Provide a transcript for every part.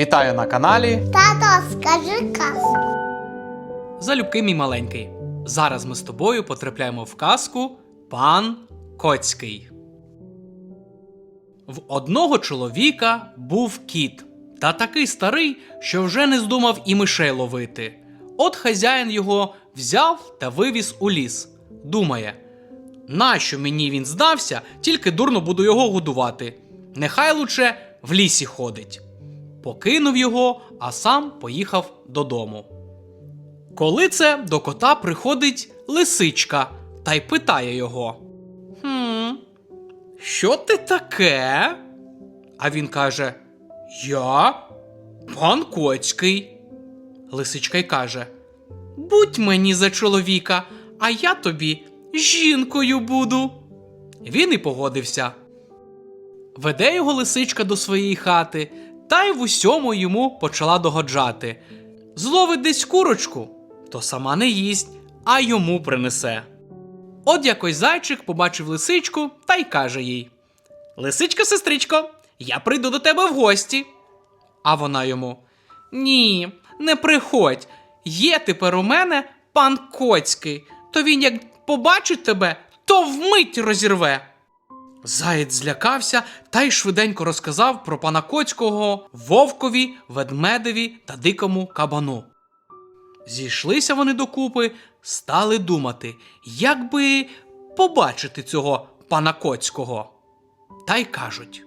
Вітаю на каналі. Тато, скажи казку. Залюбки мій маленький. Зараз ми з тобою потрапляємо в казку Пан Коцький. В одного чоловіка був кіт, та такий старий, що вже не здумав і мишей ловити. От хазяїн його взяв та вивіз у ліс. Думає, нащо мені він здався, тільки дурно буду його годувати. Нехай лучше в лісі ходить. Покинув його, а сам поїхав додому. Коли це до кота приходить лисичка та й питає його: Хм, що ти таке? А він каже: Я пан Коцький. Лисичка й каже: Будь мені за чоловіка, а я тобі жінкою буду. Він і погодився. Веде його лисичка до своєї хати, та й в усьому йому почала догоджати. Зловить десь курочку, то сама не їсть, а йому принесе. От якось зайчик побачив лисичку та й каже їй: Лисичка, сестричко, я прийду до тебе в гості. А вона йому: Ні, не приходь. Є тепер у мене пан Коцький, то він як побачить тебе, то вмить розірве. Заєць злякався та й швиденько розказав про пана Коцького вовкові, ведмедеві та дикому кабану. Зійшлися вони докупи, стали думати, як би побачити цього пана Коцького. Та й кажуть: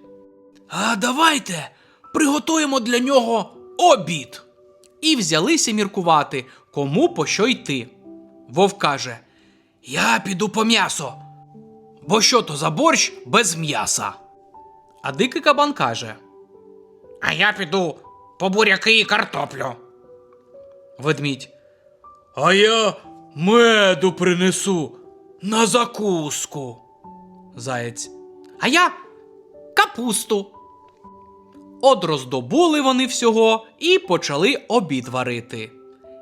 А давайте приготуємо для нього обід. І взялися міркувати, кому по що йти. Вовк каже: Я піду по м'ясо. Бо що то за борщ без м'яса? А дикий кабан каже: А я піду по буряки і картоплю. Ведмідь. А я меду принесу на закуску. Заєць. А я капусту. От роздобули вони всього і почали обід варити.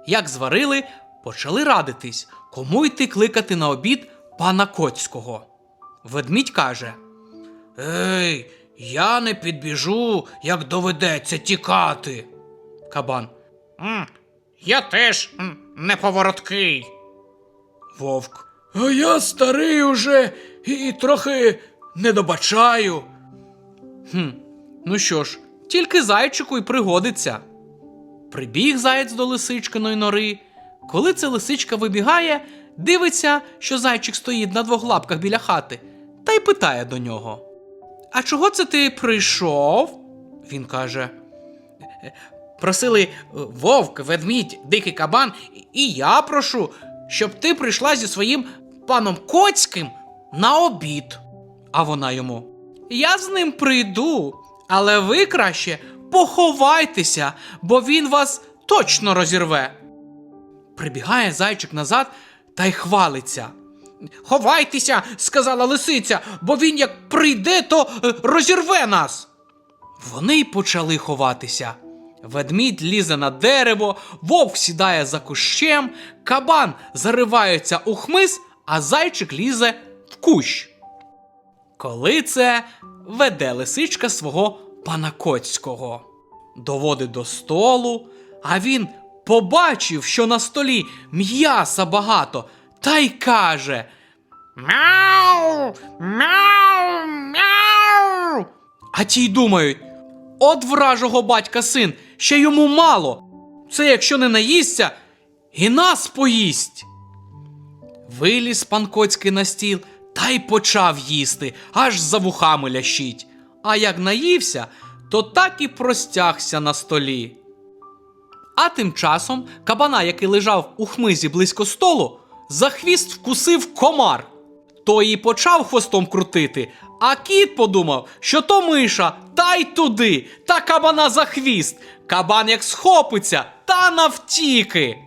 Як зварили, почали радитись, кому йти кликати на обід пана Коцького. Ведмідь каже: Ей, я не підбіжу, як доведеться тікати. Кабан. «М, я теж м, неповороткий. Вовк. А я старий уже і трохи не добачаю. Хм, ну що ж, тільки зайчику й пригодиться. Прибіг заєць до лисичкиної нори. Коли це лисичка вибігає, дивиться, що зайчик стоїть на двох лапках біля хати, та й питає до нього: А чого це ти прийшов? Він каже: Просили е, вовк, ведмідь, дикий кабан, і я прошу, щоб ти прийшла зі своїм паном Коцьким на обід. А вона йому: Я з ним прийду, але ви краще поховайтеся, бо він вас точно розірве. Прибігає зайчик назад та й хвалиться. Ховайтеся, сказала лисиця, бо він як прийде, то е, розірве нас. Вони й почали ховатися. Ведмідь лізе на дерево, вовк сідає за кущем, кабан заривається у хмиз, а зайчик лізе в кущ. Коли це веде лисичка свого пана Коцького, доводить до столу, а він побачив, що на столі м'яса багато, та й каже: Мяу, мяу, мяу. А ті й думають: от вражого батька син, ще йому мало. Це якщо не наїсться, і нас поїсть. Виліз пан Коцький на стіл та й почав їсти, аж за вухами лящить. А як наївся, то так і простягся на столі. А тим часом кабана, який лежав у хмизі близько столу, за хвіст вкусив комар. Той і почав хвостом крутити, а кіт подумав, що то миша, та й туди, та кабана за хвіст. Кабан як схопиться, та навтіки.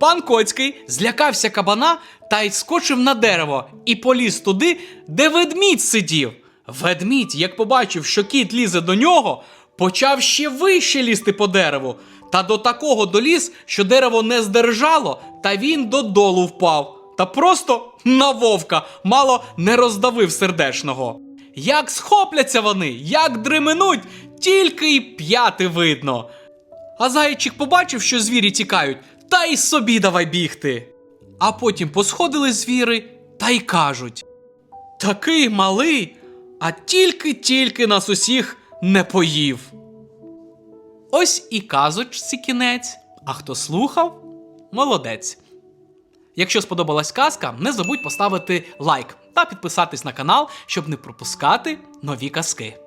Пан Коцький злякався кабана та й скочив на дерево і поліз туди, де ведмідь сидів. Ведмідь, як побачив, що кіт лізе до нього, почав ще вище лізти по дереву, та до такого доліз, що дерево не здержало, та він додолу впав. Та просто на вовка мало не роздавив сердешного. Як схопляться вони, як дременуть, тільки й п'яти видно. А зайчик побачив, що звірі тікають, та й собі давай бігти. А потім посходили звіри та й кажуть: Такий малий, а тільки-тільки нас усіх не поїв. Ось і казочці кінець. А хто слухав, молодець. Якщо сподобалась казка, не забудь поставити лайк та підписатись на канал, щоб не пропускати нові казки.